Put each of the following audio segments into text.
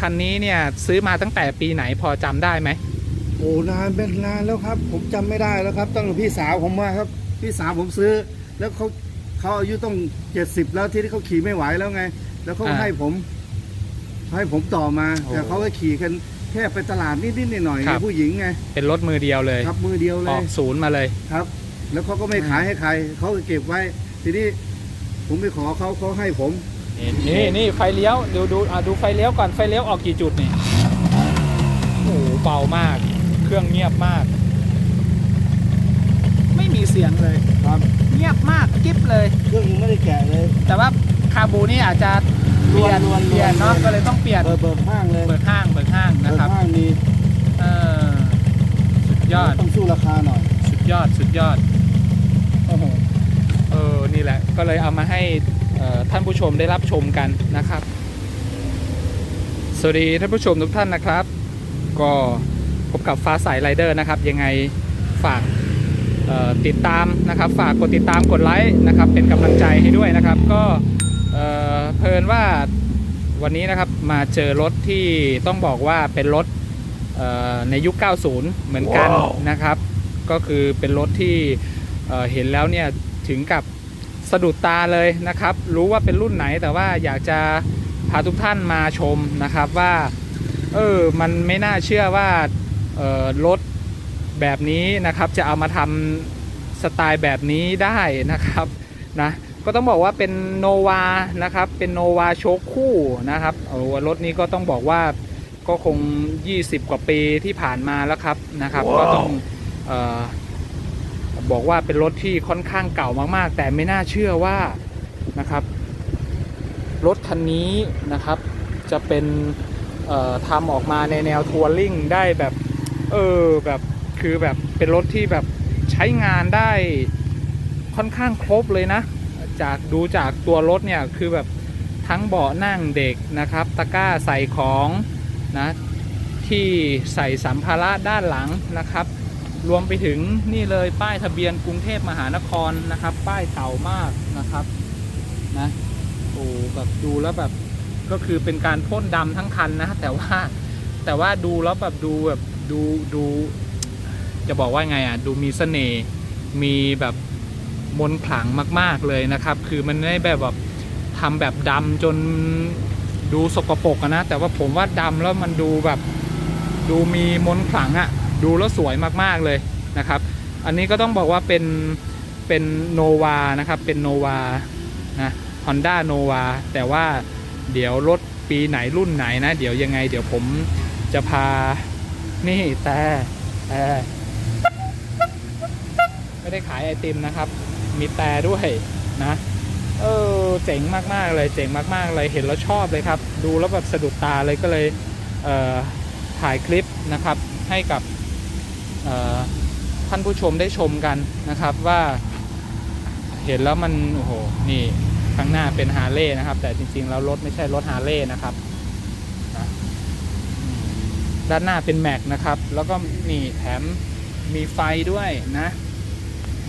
คันนี้เนี่ยซื้อมาตั้งแต่ปีไหนพอจำได้ไหม โอ้นานเป็นนานแล้วครับ ผมจำไม่ได้แล้วครับตั้งแต่พี่สาวผมมาครับ พี่สาวผมซื้อ แล้วเขาเขาอายุต้องเจ็ดสิบแล้วที่เขาขี่ไม่ไหวแล้วไง แล้วเขาอ่าให้ผม ให้ผมต่อมาโอ้แต่เขาก็ขี่กันแค่ไปตลาดนิดๆหน่อยๆครัไงบ ผู้หญิงไงเป็นรถมือเดียวเลยครับมือเดียวเลออย กศูนย์มาเลย ครับ แล้วเขาก็ไม่ขายให้ใคร เขาก็เก็บไว้ ทีนี้ผมไปขอเขาเขาให้ผม นี่นี่ไฟเลี้ยวดูดูอะดูไฟเลี้ยวก่อนไฟเลี้ยวออกกี่จุดนี่โอ้โหเบามาก เครื่องเงียบมาก ไม่มีเสียงเลยครับเงียบมากกิ๊บเลย เครื่องยังไม่ได้แกะเลยแต่ว่าคาบูนี่อาจจะเปลี่ยนรวนๆเปลี่ยนเนาะรวนๆก็เลยต้องเปลี่ยนเปิดเปิดห้างเลยเปิดห้างเปิดห้างนะเปิดครับห้างมีเออสุดยอดต้องสู้ราคาหน่อย สุดยอดสุดยอดโอ้โหเออนี่แหละ ก็เลยเอามาให้เอ่อ ท่านผู้ชมได้รับชมกันนะครับ สวัสดีท่านผู้ชมทุกท่านนะครับ ก็พบกับฟ้าใสไรเดอร์นะครับ ยังไงฝากเอ่อติดตามนะครับ ฝากกดติดตามกดไลค์นะครับ เป็นกำลังใจให้ด้วยนะครับ ก็เอ่อเพลินว่าวันนี้นะครับมาเจอรถที่ต้องบอกว่าเป็นรถเอ่อในยุค 90 เหมือนกันว้าวนะครับ ก็คือเป็นรถที่เอ่อเห็นแล้วเนี่ยถึงกับ สะดุดตาเลยนะครับ รู้ว่าเป็นรุ่นไหนแต่ว่าอยากจะพาทุกท่านมาชมนะครับว่า เออมันไม่น่าเชื่อว่ารถแบบนี้นะครับจะเอามาทำสไตล์แบบนี้ได้นะครับนะก็ต้องบอกว่าเป็นโนวานะครับเป็นโนวาโชคคู่นะครับโอ้รถนี้ก็ต้องบอกว่าก็คง 20 กว่าปีที่ผ่านมาแล้วครับนะครับก็ต้องเออ บอกว่าเป็นรถที่ค่อนข้างเก่ามากๆ แต่ไม่น่าเชื่อว่านะครับ รถคันนี้นะครับ จะเป็นทำออกมาในแนวทัวริงได้แบบเออแบบคือแบบเป็นรถที่แบบใช้งานได้ค่อนข้างครบเลยนะ จากดูจากตัวรถเนี่ยคือแบบทั้งเบาะนั่งเด็กนะครับ ตะกร้าใส่ของนะที่ใส่สัมภาระด้านหลังนะครับ รวมไปถึงนี่เลยป้ายทะเบียนกรุงเทพมหานครนะครับ ป้ายเก่ามากนะครับนะโอ้แบบดูแล้วแบบก็คือเป็นการพ่นดำทั้งคันนะแต่ว่าแต่ว่าดูแล้วแบบดูแบบดูดูจะบอกว่าไงอะดูมีเสน่ห์มีแบบมนขลังมาก ๆเลยนะครับ คือมันไม่แบบแบบทำแบบดำจนดูสกปรกนะ แต่ว่าผมว่าดำแล้วมันดูแบบดูมีมนขลังอะ ดูแล้วสวยมากๆเลยนะครับ อันนี้ก็ต้องบอกว่าเป็นเป็นโนวานะครับเป็นโนวานะ Honda Nova แต่ว่าเดี๋ยวรถปีไหนรุ่นไหนนะ เดี๋ยวยังไง เดี๋ยวผมจะพานี่แต่แต่ไม่ได้ขายไอติมนะครับ มีแต่ด้วยนะเออเจ๋งมากๆเลยเจ๋งมากๆเลยเห็นแล้วชอบเลยครับ ดูแล้วแบบสะดุดตาเลยก็เลยเอ่อถ่ายคลิปนะครับให้กับ ท่านผู้ชมได้ชมกันนะครับว่าเห็นแล้วมันโอ้โหนี่ข้างหน้าเป็นฮาร์เลย์นะครับ แต่จริงๆแล้วรถไม่ใช่รถฮาร์เลย์นะครับด้านหน้าเป็นแม็กนะครับ แล้วก็นี่แถมมีไฟด้วยนะ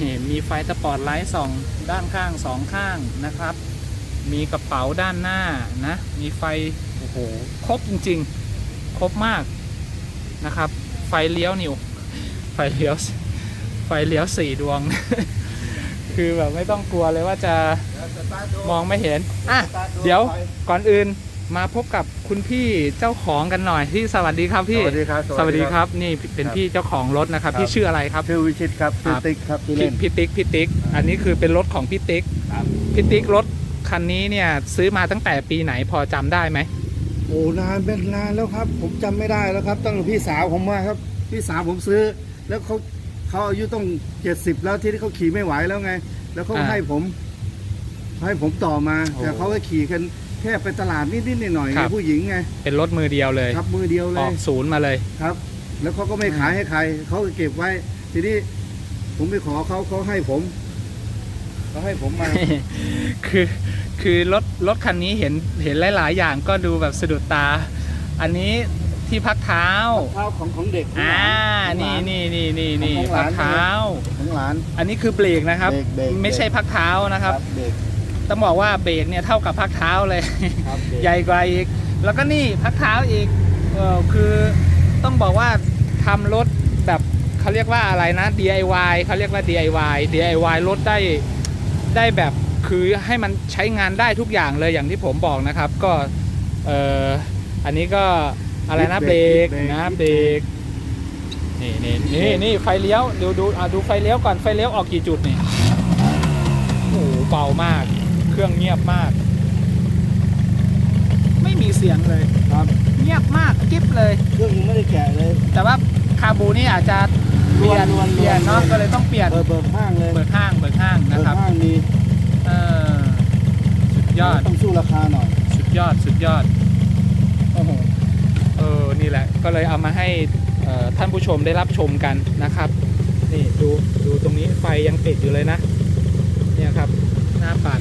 นี่มีไฟสปอร์ตไลท์สองด้านข้างสองข้างนะครับ มีกระเป๋าด้านหน้านะ มีไฟโอ้โหครบจริง ๆ ครบมากนะครับ ไฟเลี้ยวนิวไฟเลี้ยวไฟเลี้ยวสี่ดวง คือแบบไม่ต้องกลัวเลยว่าจะมองไม่เห็นอะเดี๋ยวก่อนอื่นมาพบกับคุณพี่เจ้าของกันหน่อยที่สวัสดีครับพี่ สวัสดีครับ สวัสดีครับ นี่เป็นครับพี่เจ้าของรถนะครับครับ พี่ชื่ออะไรครับ ชื่อวิชิตครับชื่อครับติ๊กครับชื่อพี่เล่นพี่ติ๊กพี่ติ๊ก อันนี้คือเป็นรถของพี่ติ๊กครับพี่ติ๊กรถคันนี้เนี่ยซื้อมาตั้งแต่ปีไหนพอจำได้ไหมโอ้นานเป็นนานแล้วครับ ผมจำไม่ได้แล้วครับตั้งแต่พี่สาวผมมาครับ พี่สาวผมซื้อ แล้วเขาเขาอายุต้องเจ็ดสิบแล้วที่เขาขี่ไม่ไหวแล้วไง แล้วเขาให้ผม ให้ผมต่อมาแต่เขาก็ขี่กันแค่ไปตลาดนิดๆหน่อยๆไงผู้หญิงไงเป็นรถมือเดียวเลยครับมือเดียวเลออยกศูนย์มาเลย ครับ แล้วเขาก็ไม่ขายให้ใคร เขาก็เก็บไว้ ทีนี้ผมไปขอเขาเขาให้ผมเขาให้ผมมา คือคือรถรถคันนี้เห็นเห็นหลาย ๆ อย่างก็ดูแบบสะดุดตา อันนี้ ที่พักเท้าเท้าของของเด็กอ่าของหลนี่นนี่นี่นี่นี่ของหพัลากนเท้าของหลานอันนี้คือเบรกนะครับเบรกเบรกไม่ใช่พักเท้านะครับเด็กต้องบอกว่าเบรกเนี่ยเท่ากับพักเท้าเลยครับเด็กใหญ่กว่าอีก แล้วก็นี่พักเท้าอีกเออคือต้องบอกว่าทำรถแบบเขาเรียกว่าอะไรนะ DIY เขาเรียกว่า DIY DIY รถได้ได้แบบคือให้มันใช้งานได้ทุกอย่างเลยอย่างที่ผมบอกนะครับ ก็เอออันนี้ก็ อะไรนะเบรกนะเบรกนี่นี่นี่นี่ไฟเลี้ยวดูดูอะดูไฟเลี้ยวก่อนไฟเลี้ยวออกกี่จุดนี่โอ้โหเบามาก เครื่องเงียบมาก ไม่มีเสียงเลยครับ เงียบมากกิ๊บเลยเครื่องยังไม่ได้แกะเลย แต่ว่าคาบูนี่อาจจะเปลี่ยนรวนๆเปลี่ยนเนาะรวนๆก็เลยต้องเปลี่ยนเปิดเบิกห้างเลยเบิกห้างเบิกห้างนะเบิกครับห้างมีเออสุดยอดต้องสู้ราคาหน่อย สุดยอดสุดยอดโอ้โห เออนี่แหละก็เลยเอามาให้เอ่อท่านผู้ชมได้รับชมกันนะครับ นี่ดูดูตรงนี้ไฟยังติดอยู่เลยนะเนี่ยครับหน้าปัด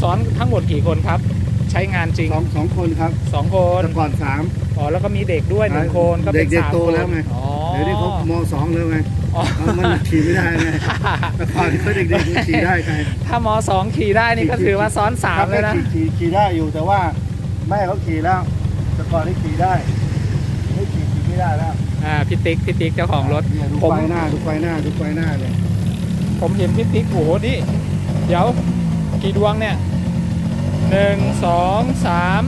ซ้อนทั้งหมดกี่คนครับ ใช้งานจริงสองสองคนครับสองคนแต่ก่อนสามอ๋อแล้วก็มีเด็กด้วยหนึ่งคนก็เป็นเด็กๆสามโตคนแล้วไงอ๋อเดี๋ยวนี้เขามสองแล้วไงอ๋อเอามันขี่ไม่ได้ไงแต่ก่อนเขาเด็กๆมันขี่ได้ไงถ้ามสองขี่ได้นี่ก็ถือว่าซ้อนสามเลยนะขี่ขี่ขี่ได้อยู่แต่ว่า แม่เขาขี่แล้วแต่ก่อนที่ขี่ได้ไม่ขี่ขี่ไม่ได้แล้วอ่าพี่ติ๊กพี่ติ๊กเจ้าของรถเนี่ยดูผมไฟหน้าดูไฟหน้าดูไฟหน้าเลยผมเห็นพี่ติ๊กโอ้โหนี่เดี๋ยวกี่ดวงเนี่ยหนึ่งสองสาม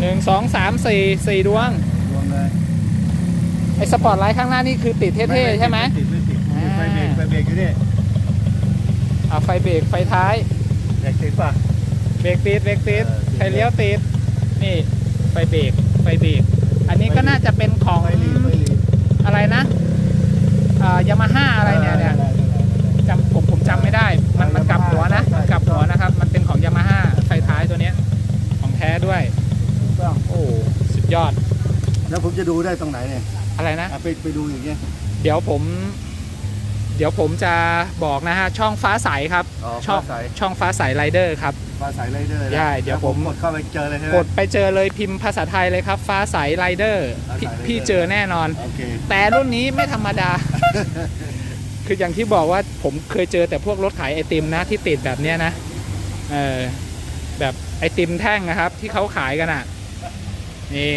หนึ่งสองสามสี่สี่ดวงรวมเลยไอ้สปอร์ตไลท์ข้างหน้านี่คือติดเท่ๆใช่ไหม ติดไม่ติดอ่า ไฟเบรกไฟเบรกอยู่นี่อ่าไฟเบรกไฟท้ายเบรกติดป่ะเบรกติดเบรกติดเออติด ไฟเลี้ยวติดนี่ไฟเบรกไฟเบรกอันนี้ก็น่าจะเป็นของไฟลีไฟลีอะไรนะอ่ายามาฮ่าอะไรเนี่ยเนี่ยจำผมผมจำไม่ได้ มันมันกลับหัวนะมันกลับหัวนะครับ มันเป็นของยามาฮ่าไฟท้ายตัวเนี้ยของแท้ด้วยถูกต้องโอ้สุดยอด แล้วผมจะดูได้ตรงไหนเนี่ยอะไรนะอะไปไปดูอย่างเงี้ยเดี๋ยวผม เดี๋ยวผมจะบอกนะฮะช่องฟ้าใสครับอ๋อช่องฟ้าใสช่องฟ้าใสไรเดอร์ครับ ฟ้าใสไรเดอร์นะได้เดี๋ยวผม กดเข้าไปเจอเลยใช่ไหม กดไปเจอเลยพิมพ์ภาษาไทยเลยครับ ฟ้าใสไรเดอร์ฟ้าใส Rider พี่เจอแน่นอน โอเค แต่รุ่นนี้ไม่ธรรมดา คืออย่างที่บอกว่าผมเคยเจอแต่พวกรถขายไอติมนะที่ติดแบบเนี้ยนะ เออแบบไอติมแท่งนะครับ ที่เขาขายกันอะ นี่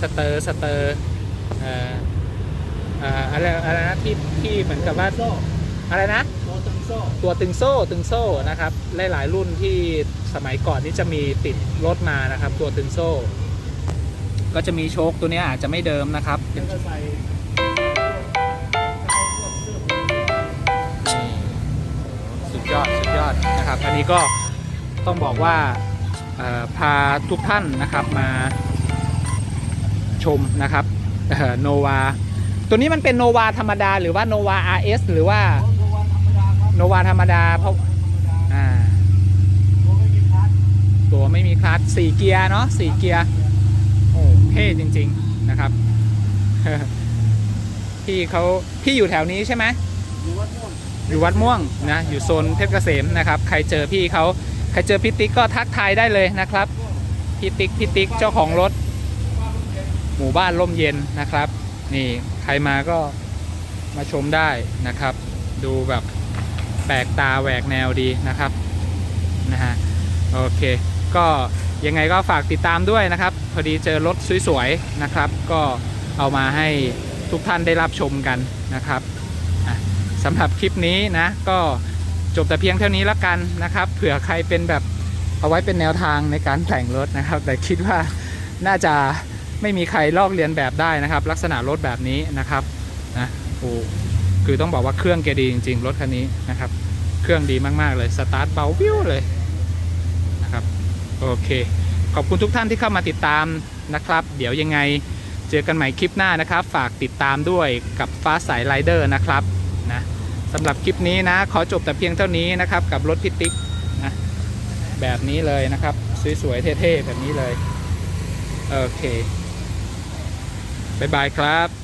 สเตอร์สเตอร์เอ่อเอ่ออะไรอะไรนะที่ที่เหมือนกับว่าอะไรนะตั วตึงโซ่ตึงโซ่นะครับหลายๆรุ่นที่สมัยก่อนนี่จะมีติดรถมานะครับ ตัวตึงโซ่ ก็จะมีโชคตัวเนี้ยอาจจะไม่เดิมนะครับเป็นนี่สุดยอดสุดยอดนะครับ อันนี้ก็ต้องบอกว่าเอ่อพาทุกท่านนะครับมาชมนะครับโนวาตัวนี้มันเป็นโนวาธรรมดา หรือว่าโนวา RS หรือว่า โนวาธรรมดาเพราะอ่าตัวไม่มีคลัตช์สี่เกียร์เนาะสี่เกียร์โอ้เท่จริง ๆนะครับพี่เขาพี่อยู่แถวนี้ใช่ไหมอยู่วัดม่วงนะอยู่โซนเพชรเกษมนะครับ ใครเจอพี่เขาใครเจอพี่ติ๊กก็ทักทายได้เลยนะครับพี่ติ๊กพี่ติ๊กเจ้าของรถ หมู่บ้านร่มเย็นนะครับ นี่ใครมาก็มาชมได้นะครับ ดูแบบ แปลกตาแหวกแนวดีนะครับนะฮะโอเค ก็ยังไงก็ฝากติดตามด้วยนะครับ พอดีเจอรถสวยๆนะครับ ก็เอามาให้ทุกท่านได้รับชมกันนะครับสำหรับคลิปนี้นะก็จบแต่เพียงเท่านี้แล้วกันนะครับ เผื่อใครเป็นแบบเอาไว้เป็นแนวทางในการแต่งรถนะครับ แต่คิดว่าน่าจะไม่มีใครลอกเลียนแบบได้นะครับ ลักษณะรถแบบนี้นะครับนะโอ้ คือต้องบอกว่าเครื่องแกดีจริง ๆ รถคันนี้นะครับ เครื่องดีมากๆเลย สตาร์ทเบาวิวเลยนะครับ โอเค ขอบคุณทุกท่านที่เข้ามาติดตามนะครับ เดี๋ยวยังไงเจอกันใหม่คลิปหน้านะครับ ฝากติดตามด้วยกับฟ้าสายไรเดอร์นะครับนะสำหรับคลิปนี้นะ ขอจบแต่เพียงเท่านี้นะครับ กับรถพิติกนะแบบนี้เลยนะครับ สวยๆเท่ๆแบบนี้เลย โอเคบ๊ายบายครับ